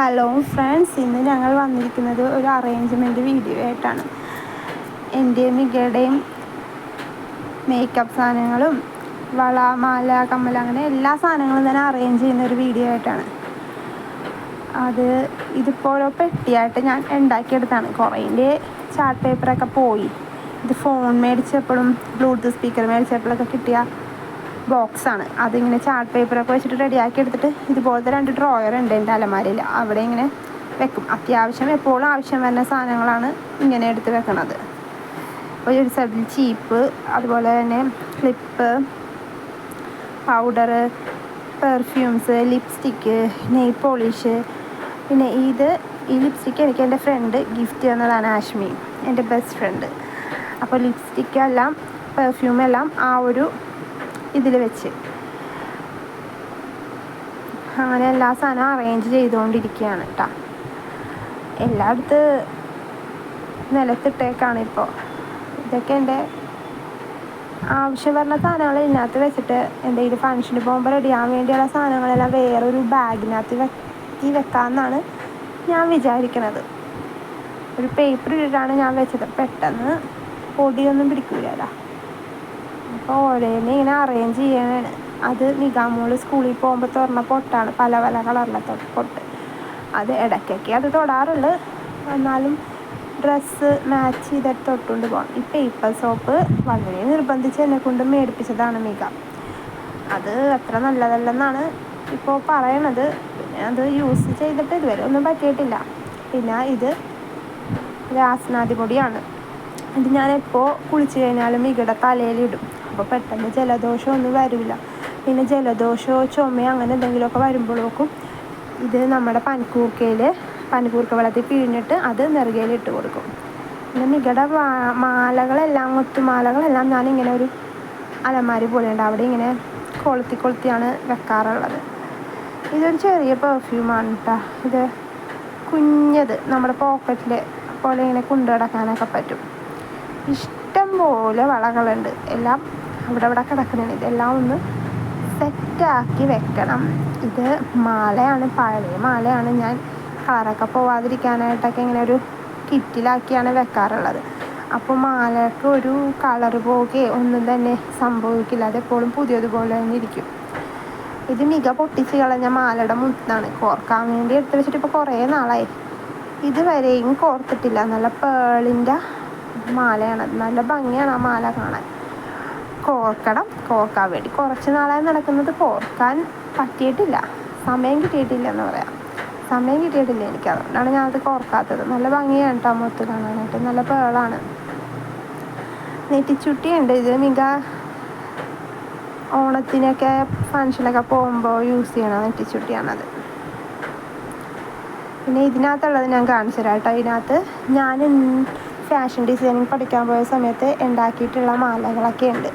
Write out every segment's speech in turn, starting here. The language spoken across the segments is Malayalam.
ഹലോ ഫ്രണ്ട്സ് ഇന്ന് ഞങ്ങൾ വന്നിരിക്കുന്നത് ഒരു അറേഞ്ച്മെന്റ് വീഡിയോ ആയിട്ടാണ്. എന്റെയും മികയുടെയും മേക്കപ്പ് സാധനങ്ങളും വള മാല കമ്മൽ അങ്ങനെ എല്ലാ സാധനങ്ങളും തന്നെ അറേഞ്ച് ചെയ്യുന്ന ഒരു വീഡിയോ ആയിട്ടാണ്. അത് ഇതിപ്പോൾ ഓരോ പെട്ടിയായിട്ട് ഞാൻ ഉണ്ടാക്കിയെടുത്താണ്. കുറേന്റെ ചാർട്ട് പേപ്പറൊക്കെ പോയി. ഇത് ഫോൺ മേടിച്ചപ്പോഴും ബ്ലൂടൂത്ത് സ്പീക്കർ മേടിച്ചപ്പോഴൊക്കെ കിട്ടിയ ബോക്സാണ്. അതിങ്ങനെ ചാർട്ട് പേപ്പറൊക്കെ വെച്ചിട്ട് റെഡിയാക്കി എടുത്തിട്ട് ഇതുപോലത്തെ രണ്ട് ഡ്രോയർ ഉണ്ട് എന്റെ അലമാരയിൽ. അവിടെ ഇങ്ങനെ വെക്കും. അത്യാവശ്യം എപ്പോഴും ആവശ്യം വരുന്ന സാധനങ്ങളാണ് ഇങ്ങനെ എടുത്ത് വെക്കണത്. ഒരു സൈഡിൽ ചീപ്പ് അതുപോലെ തന്നെ clip powder perfumes lipstick nail polish പിന്നെ ഇത് ഈ ലിപ്സ്റ്റിക്ക് എനിക്ക് എന്റെ ഫ്രണ്ട് ഗിഫ്റ്റ് തന്നതാണ് ആഷ്മി എന്റെ ബെസ്റ്റ് ഫ്രണ്ട് അപ്പോൾ ലിപ്സ്റ്റിക്കെല്ലാം പെർഫ്യൂമെല്ലാം ആ ഒരു ഇതിൽ വെച്ച്. അങ്ങനെ എല്ലാ സാധനവും അറേഞ്ച് ചെയ്തുകൊണ്ടിരിക്കുകയാണ് കേട്ടോ എല്ലായിടത്ത് നിലത്തിട്ടേക്കാണ് ഇപ്പോൾ ഇതൊക്കെ എന്റെ ആവശ്യം വരുന്ന സാധനങ്ങൾ ഇതിനകത്ത് വെച്ചിട്ട് എന്തെങ്കിലും ഫങ്ഷന് പോകുമ്പോൾ റെഡിയാൻ വേണ്ടിയുള്ള സാധനങ്ങളെല്ലാം വേറൊരു ബാഗിനകത്ത് വെക്കി വെക്കാമെന്നാണ് ഞാൻ വിചാരിക്കണത്. ഒരു പേപ്പർ ഇട്ടിട്ടാണ് ഞാൻ വെച്ചത്. പെട്ടെന്ന് പൊടിയൊന്നും പിടിക്കില്ലല്ലോ അപ്പോൾ ഓരോന്ന് ഇങ്ങനെ അറേഞ്ച് ചെയ്യാനാണ് അത് നിഗാമോൾ സ്കൂളിൽ പോകുമ്പോൾ തുറന്ന പൊട്ടാണ്. പല പല കളറിലെ പൊട്ട്. അത് ഇടയ്ക്കൊക്കെ അത് തൊടാറുള്ളു. എന്നാലും ഡ്രസ്സ് മാച്ച് ചെയ്തിട്ട് തൊട്ടുകൊണ്ട് പോകണം ഈ പേപ്പർ സോപ്പ് വളരെ നിർബന്ധിച്ച് എന്നെ കൊണ്ട് മേടിപ്പിച്ചതാണ് മിക അത് അത്ര നല്ലതല്ലെന്നാണ് ഇപ്പോൾ പറയണത്. അത് യൂസ് ചെയ്തിട്ട് ഇതുവരെ ഒന്നും പറ്റിയിട്ടില്ല. പിന്നെ ഇത് രാസനാദി പൊടിയാണ്. ഇത് ഞാൻ എപ്പോൾ കുളിച്ച് കഴിഞ്ഞാലും മികയുടെ തലയിലിടും അപ്പോൾ പെട്ടെന്ന് ജലദോഷമൊന്നും വരില്ല. പിന്നെ ജലദോഷമോ ചുമയോ അങ്ങനെ എന്തെങ്കിലുമൊക്കെ വരുമ്പോഴേക്കും ഇത് നമ്മുടെ പനിക്കൂർക്കയിൽ പനിക്കൂർക്ക വെള്ളത്തിൽ പിഴിഞ്ഞിട്ട് അത് നെറുകയിൽ ഇട്ട് കൊടുക്കും. പിന്നെ നിങ്ങളുടെ മാലകളെല്ലാം മുത്തുമാലകളെല്ലാം ഞാൻ ഇങ്ങനെ ഒരു അലമാരി പോലെയുണ്ട് അവിടെ ഇങ്ങനെ കൊളുത്തി കൊളുത്തിയാണ് വെക്കാറുള്ളത്. ഇതൊരു ചെറിയ പെർഫ്യൂമാണ് കേട്ടോ ഇത് കുഞ്ഞത് നമ്മുടെ പോക്കറ്റിൽ പോലെ ഇങ്ങനെ കൊണ്ടു കിടക്കാനൊക്കെ പറ്റും. ഇഷ്ടം പോലെ വളകളുണ്ട്. എല്ലാം അവിടെ അവിടെ കിടക്കുന്നതാണ് ഇതെല്ലാം ഒന്ന് സെറ്റാക്കി വെക്കണം. ഇത് മാലയാണ് പഴയ മാലയാണ്. ഞാൻ കളറൊക്കെ പോവാതിരിക്കാനായിട്ടൊക്കെ ഇങ്ങനെ ഒരു കിറ്റിലാക്കിയാണ് വെക്കാറുള്ളത്. അപ്പോൾ മാലയ്ക്ക് ഒരു കളർ പോകെ ഒന്നും തന്നെ സംഭവിക്കില്ല. അതെപ്പോഴും പുതിയതുപോലെ തന്നെ ഇരിക്കും. ഇത് മിക പൊട്ടിച്ച് കളഞ്ഞ മാലയുടെ മുത്താണ്. കോർക്കാൻ വേണ്ടി എടുത്ത് വെച്ചിട്ട് ഇപ്പോൾ കുറേ നാളായി. ഇതുവരെയും കോർത്തിട്ടില്ല. നല്ല പേളിന്റെ മാലയാണ്. നല്ല ഭംഗിയാണ് ആ മാല കാണാൻ. കോർക്കണം. കോർക്കാൻ വേണ്ടി കുറച്ച് നാളായി നടക്കുന്നത് കോർക്കാൻ പറ്റിയിട്ടില്ല. സമയം കിട്ടിയിട്ടില്ല എന്ന് പറയാം. സമയം കിട്ടിയിട്ടില്ല എനിക്ക്. അതുകൊണ്ടാണ് ഞാനത് കോർക്കാത്തത്. നല്ല ഭംഗിയാണ് കേട്ടോ മുത്ത് കാണാനായിട്ട്. നല്ല പേളാണ്. നെറ്റിച്ചുട്ടിയുണ്ട്. ഇത് മിക ഓണത്തിനൊക്കെ ഫങ്ഷനൊക്കെ പോകുമ്പോൾ യൂസ് ചെയ്യണ നെറ്റിച്ചുട്ടിയാണത്. പിന്നെ ഇതിനകത്തുള്ളത് ഞാൻ കാണിച്ചു തരാം കേട്ടോ ഇതിനകത്ത് ഞാൻ ഫാഷൻ ഡിസൈനിങ് പഠിക്കാൻ പോയ സമയത്ത് ഉണ്ടാക്കിയിട്ടുള്ള മാലകളൊക്കെ ഉണ്ട്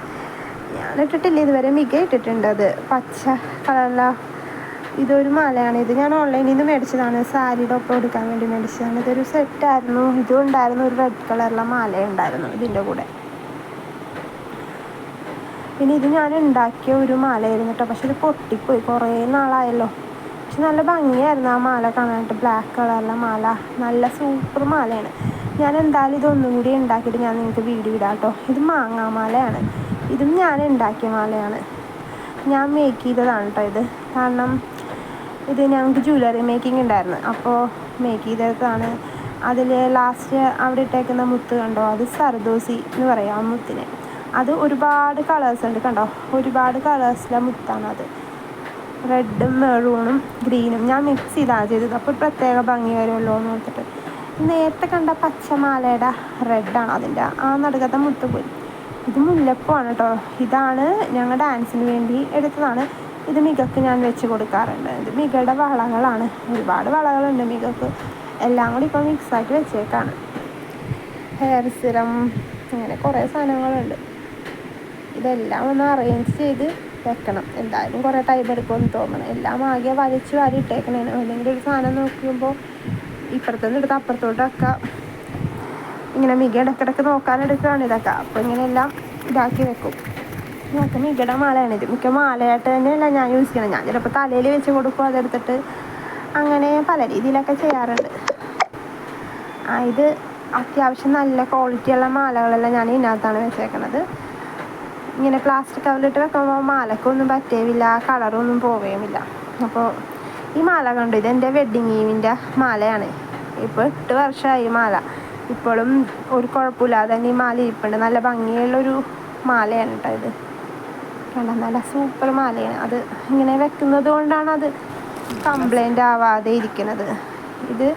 ഇട്ടിട്ടില്ല ഇതുവരെ മിക ഇട്ടിട്ടുണ്ട് അത്. പച്ച കളറുള്ള ഇതൊരു മാലയാണ്. ഇത് ഞാൻ ഓൺലൈനിൽ നിന്ന് മേടിച്ചതാണ്. സാരിയുടെ ഒപ്പം എടുക്കാൻ വേണ്ടി മേടിച്ചതാണ്. ഇതൊരു സെറ്റായിരുന്നു ഇതും ഉണ്ടായിരുന്നു. ഒരു റെഡ് കളറുള്ള മാല ഉണ്ടായിരുന്നു ഇതിന്റെ കൂടെ. പിന്നെ ഇത് ഞാൻ ഉണ്ടാക്കിയ ഒരു മാലയായിരുന്നു കേട്ടോ പക്ഷെ ഇത് പൊട്ടിപ്പോയി. കുറേ നാളായല്ലോ. പക്ഷെ നല്ല ഭംഗിയായിരുന്നു ആ മാല കാണാനായിട്ട്. ബ്ലാക്ക് കളറുള്ള മാല. നല്ല സൂപ്പർ മാലയാണ്. ഞാൻ എന്തായാലും ഇതൊന്നും കൂടി ഉണ്ടാക്കിയിട്ട് ഞാൻ നിങ്ങൾക്ക് വീഡിയോ ഇടാം കേട്ടോ ഇത് മാങ്ങാമാലയാണ്. ഇതും ഞാൻ ഉണ്ടാക്കിയ മാലയാണ്. ഞാൻ മേക്ക് ചെയ്തതാണ് കേട്ടോ ഇത്. കാരണം ഇത് ഞങ്ങൾക്ക് ജ്വല്ലറി മേക്കിംഗ് ഉണ്ടായിരുന്നു. അപ്പോൾ മേക്ക് ചെയ്തതാണ്. അതിൽ ലാസ്റ്റ് അവിടെ ഇട്ടേക്കുന്ന മുത്ത് കണ്ടോ? അത് സർദോസി എന്ന് പറയാം ആ മുത്തിന്. അത് ഒരുപാട് കളേഴ്സ് ഉണ്ട് കണ്ടോ? ഒരുപാട് കളേഴ്സിലെ അത്. റെഡും മെറൂണും ഗ്രീനും ഞാൻ മിക്സ് ചെയ്താണ് ചെയ്തത്. അപ്പോൾ ഒരു പ്രത്യേക ഭംഗി വരുമല്ലോ എന്ന് ഓർത്തിട്ട്. നേരത്തെ കണ്ട പച്ചമാലയുടെ റെഡാണ് അതിന്റെ ആ നടുക്കത്തെ മുത്ത് പോയി. ഇത് മുല്ലപ്പൂവാണ് കേട്ടോ ഇതാണ് ഞങ്ങൾ ഡാൻസിന് വേണ്ടി എടുത്തതാണ്. ഇത് മികക്ക് ഞാൻ വെച്ച് കൊടുക്കാറുണ്ട്. ഇത് മികയുടെ വളകളാണ്. ഒരുപാട് വളകളുണ്ട് മികക്ക്. എല്ലാം കൂടി ഇപ്പോൾ മിക്സാക്കി വെച്ചേക്കാണ്. ഹെയർ സിറം അങ്ങനെ കുറേ സാധനങ്ങളുണ്ട്. ഇതെല്ലാം ഒന്ന് അറേഞ്ച് ചെയ്ത് വെക്കണം. എന്തായാലും കുറേ ടൈം എടുക്കുമെന്ന് തോന്നണം. എല്ലാം ആകെ വലിച്ചു വാരി ഇട്ടേക്കണേന്. അല്ലെങ്കിൽ ഒരു സാധനം നോക്കുമ്പോൾ ഇപ്പുറത്തുനിന്ന് എടുത്ത് അപ്പുറത്തോട്ടൊക്കെ ഇങ്ങനെ മിക ഇടക്കിടക്ക് നോക്കാനെടുക്കുകയാണ് ഇതൊക്കെ. അപ്പോൾ ഇങ്ങനെയെല്ലാം ഇതാക്കി വെക്കും. നോക്കുന്ന മികയുടെ മാലയാണിത് മിക്ക മാലയായിട്ട് തന്നെയല്ല ഞാൻ യൂസ് ചെയ്യണം ഞാൻ ചിലപ്പോൾ തലയിൽ വെച്ച് കൊടുക്കും അതെടുത്തിട്ട് അങ്ങനെ പല രീതിയിലൊക്കെ ചെയ്യാറുണ്ട്. ഇത് അത്യാവശ്യം നല്ല ക്വാളിറ്റിയുള്ള മാലകളെല്ലാം ഞാൻ ഇതിനകത്താണ് വെച്ചേക്കണത്. ഇങ്ങനെ പ്ലാസ്റ്റിക് കവറിലിട്ട് വെക്കുമ്പോൾ മാലക്കൊന്നും പറ്റുകയില്ല കളറൊന്നും പോവുകയുമില്ല അപ്പോൾ ഈ മാല കണ്ടു? ഇത് എന്റെ വെഡ്ഡിങ് ഈവിന്റെ മാലയാണ്. ഇപ്പോൾ എട്ട് വർഷമായി മാല. ഇപ്പോഴും ഒരു കുഴപ്പമില്ലാതെ തന്നെ ഈ മാല ഇരിപ്പുണ്ട് നല്ല ഭംഗിയുള്ളൊരു മാലയാണ് കേട്ടോ ഇത്. കണ്ട നല്ല സൂപ്പർ മാലയാണ്. അത് ഇങ്ങനെ വെക്കുന്നത് കൊണ്ടാണ് അത് കംപ്ലൈന്റ് ആവാതെ ഇരിക്കുന്നത്. ഇത്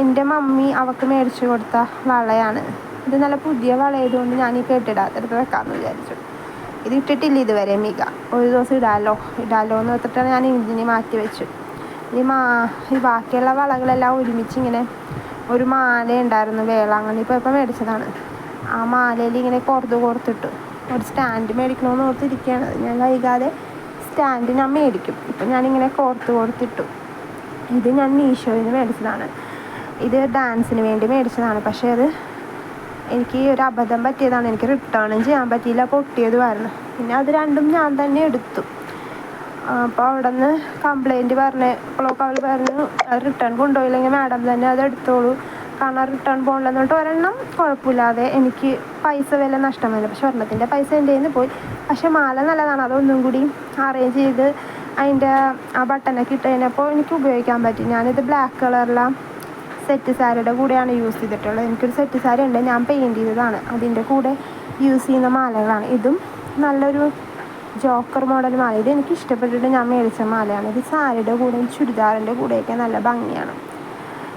എന്റെ മമ്മി അവൾക്ക് മേടിച്ചു കൊടുത്ത വളയാണ്. ഇത് നല്ല പുതിയ വളയതുകൊണ്ട് ഞാൻ ഈ കെട്ടിടാത്തെടുത്ത് വെക്കാമെന്ന് വിചാരിച്ചു. ഇത് ഇട്ടിട്ടില്ല ഇതുവരെ മിക. ഒരു ദിവസം ഇടാലോ. ഇടാലോ എന്ന് വെച്ചിട്ടാണ് ഞാൻ ഇതിന് മാറ്റി വെച്ചു. ഇനി മാ ഈ ബാക്കിയുള്ള വളകളെല്ലാം ഒരുമിച്ച് ഇങ്ങനെ ഒരു മാല ഉണ്ടായിരുന്നു വേളാങ്കണ്ണി ഇപ്പോൾ മേടിച്ചതാണ്. ആ മാലയിൽ ഇങ്ങനെ കോർത്ത് കോർത്തിട്ടു ഒരു സ്റ്റാൻഡ് മേടിക്കണമെന്ന് ഓർത്തിരിക്കുകയാണ് ഞാൻ വൈകാതെ സ്റ്റാൻഡ് ഞാൻ മേടിക്കും. ഇപ്പം ഞാനിങ്ങനെ കോർത്ത് കോർത്തിട്ടു. ഇത് ഞാൻ മീഷോയിൽ നിന്ന് മേടിച്ചതാണ്. ഇത് ഡാൻസിന് വേണ്ടി മേടിച്ചതാണ്. പക്ഷേ അത് എനിക്ക് ഒരു അബദ്ധം പറ്റിയതാണ്. എനിക്ക് റിട്ടേണും ചെയ്യാൻ പറ്റിയില്ല പൊട്ടിയതുമായിരുന്നു. പിന്നെ അത് രണ്ടും ഞാൻ തന്നെ എടുത്തു. അപ്പോൾ അവിടെ നിന്ന് കംപ്ലൈന്റ് പറഞ്ഞ് ഇപ്പോഴൊക്കെ അവർ പറഞ്ഞു റിട്ടേൺ കൊണ്ടുപോയില്ലെങ്കിൽ മാഡം തന്നെ അത് എടുത്തോളൂ. കാരണം റിട്ടേൺ പോകണമെന്ന് പറഞ്ഞിട്ട് ഒരെണ്ണം കുഴപ്പമില്ലാതെ എനിക്ക് പൈസ വില നഷ്ടം വന്നു പക്ഷെ ഒരെണ്ണത്തിന്റെ പൈസ എന്റെ കയ്യിൽ നിന്ന് പോയി. പക്ഷെ മാല നല്ലതാണ്. അതൊന്നും കൂടി അറേഞ്ച് ചെയ്ത് അതിന്റെ ആ ബട്ടനൊക്കെ ഇട്ട് എനിക്ക് ഉപയോഗിക്കാൻ പറ്റി. ഞാനിത് ബ്ലാക്ക് കളറിലെ സെറ്റ് സാരിയുടെ കൂടെയാണ് യൂസ് ചെയ്തിട്ടുള്ളത്. എനിക്കൊരു സെറ്റ് സാരി ഉണ്ട്. ഞാൻ പെയിന്റ് ചെയ്തതാണ്. അതിന്റെ കൂടെ യൂസ് ചെയ്യുന്ന മാലകളാണ്. ഇതും നല്ലൊരു ജോക്കർ മോഡൽ മാല. ഇത് എനിക്ക് ഇഷ്ടപ്പെട്ടിട്ട് ഞാൻ മേടിച്ച മാലയാണ്. ഇത് സാരിയുടെ കൂടെയും ചുരിദാറിന്റെ കൂടെയൊക്കെ നല്ല ഭംഗിയാണ്.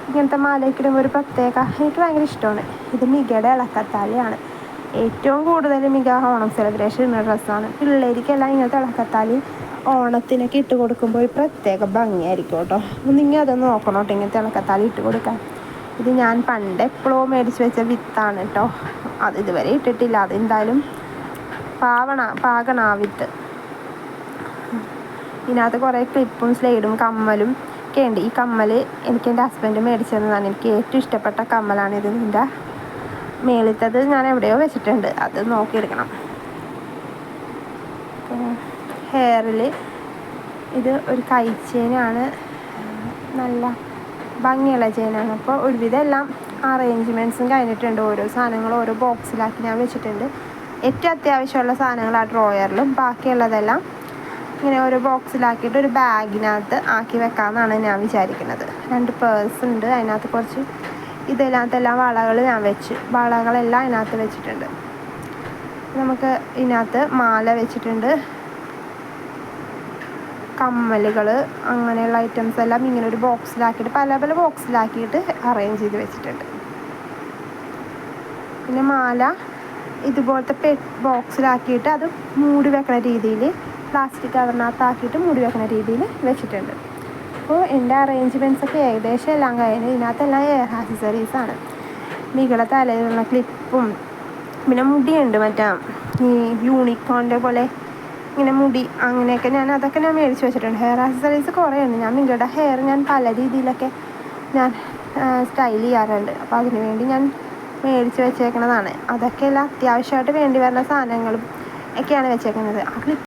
ഇങ്ങനത്തെ മാലയൊക്കെ ഇടുമ്പോൾ ഒരു പ്രത്യേക എനിക്ക് ഭയങ്കര ഇഷ്ടമാണ്. ഇത് മികയുടെ ഇളക്കത്താലിയാണ്. ഏറ്റവും കൂടുതൽ മിക ഓണം സെലിബ്രേഷൻ ഇടുന്ന ഡ്രസ്സാണ്. പിള്ളേർക്കെല്ലാം ഇങ്ങനത്തെ ഇളക്കത്താലി ഓണത്തിനൊക്കെ ഇട്ട് കൊടുക്കുമ്പോൾ ഒരു പ്രത്യേക ഭംഗിയായിരിക്കും കേട്ടോ. നിങ്ങൾ അതൊന്ന് നോക്കണം കേട്ടോ ഇങ്ങനത്തെ ഇളക്കത്താലി ഇട്ട് കൊടുക്കാൻ. ഇത് ഞാൻ പണ്ട് എപ്പോഴും മേടിച്ച് വെച്ച വിത്താണ് കേട്ടോ. അത് ഇതുവരെ ഇട്ടിട്ടില്ല. അത് എന്തായാലും പാവണ പാകണ ആ ഇതിനകത്ത് കുറേ ക്ലിപ്പും സ്ലൈഡും കമ്മലും ഒക്കെ ഉണ്ട്. ഈ കമ്മൽ എനിക്ക് എന്റെ ഹസ്ബൻഡ് മേടിച്ചു തന്നതാണ്. എനിക്ക് ഏറ്റവും ഇഷ്ടപ്പെട്ട കമ്മലാണ് ഇത്. ഇതിന്റെ മേളിത്തത് ഞാൻ എവിടെയോ വെച്ചിട്ടുണ്ട്. അത് നോക്കിയെടുക്കണം. ഹെയറിൽ ഇത് ഒരു കൈച്ചേനാണ് നല്ല ഭംഗിയുള്ള ചെയിനാണ്. അപ്പോൾ ഒരുവിധം എല്ലാം അറേഞ്ച്മെന്റ്സും കഴിഞ്ഞിട്ടുണ്ട്. ഓരോ സാധനങ്ങളും ഓരോ ബോക്സിലാക്കി ഞാൻ വെച്ചിട്ടുണ്ട്. ഏറ്റവും അത്യാവശ്യമുള്ള സാധനങ്ങൾ ആ ഡ്രോയറിലും ബാക്കിയുള്ളതെല്ലാം ഇങ്ങനെ ഒരു ബോക്സിലാക്കിയിട്ട് ഒരു ബാഗിനകത്ത് ആക്കി വെക്കാമെന്നാണ് ഞാൻ വിചാരിക്കുന്നത്. രണ്ട് പേഴ്സ് ഉണ്ട് അതിനകത്ത് കുറച്ച് ഇതിനകത്തെല്ലാം വളകൾ ഞാൻ വെച്ച് വളകളെല്ലാം അതിനകത്ത് വെച്ചിട്ടുണ്ട്. നമുക്ക് ഇതിനകത്ത് മാല വെച്ചിട്ടുണ്ട്. കമ്മലുകൾ അങ്ങനെയുള്ള ഐറ്റംസ് എല്ലാം ഇങ്ങനെ ഒരു ബോക്സിലാക്കിയിട്ട് പല പല ബോക്സിലാക്കിയിട്ട് അറേഞ്ച് ചെയ്ത് വെച്ചിട്ടുണ്ട്. പിന്നെ മാല ഇതുപോലത്തെ പെ ബോക്സിലാക്കിയിട്ട് അത് മൂടി വെക്കുന്ന രീതിയിൽ പ്ലാസ്റ്റിക് കവറിനകത്താക്കിയിട്ട് മൂടി വെക്കുന്ന രീതിയിൽ വെച്ചിട്ടുണ്ട്. അപ്പോൾ എന്റെ അറേഞ്ച്മെന്റ്സ് ഒക്കെ ഏകദേശം എല്ലാം കഴിഞ്ഞു ഇതിനകത്തെല്ലാം എയർ ആക്സസറീസാണ് മികള തലയിലുള്ള ക്ലിപ്പും പിന്നെ മുടിയുണ്ട് മറ്റേ ഈ യൂണിക്കോണിന്റെ പോലെ. ഇങ്ങനെ മുടി അങ്ങനെയൊക്കെ ഞാൻ അതൊക്കെ ഞാൻ മേടിച്ച് വെച്ചിട്ടുണ്ട്. ഹെയർ ആക്സസറീസ് കുറേ ഉണ്ട് ഞാൻ മികളുടെ ഹെയർ ഞാൻ പല രീതിയിലൊക്കെ ഞാൻ സ്റ്റൈൽ ചെയ്യാറുണ്ട്. അപ്പോൾ അതിനുവേണ്ടി ഞാൻ മേടിച്ച് വെച്ചേക്കുന്നതാണ് അതൊക്കെയല്ല അത്യാവശ്യമായിട്ട് വേണ്ടി വരുന്ന സാധനങ്ങളും ഒക്കെയാണ് വെച്ചേക്കുന്നത്.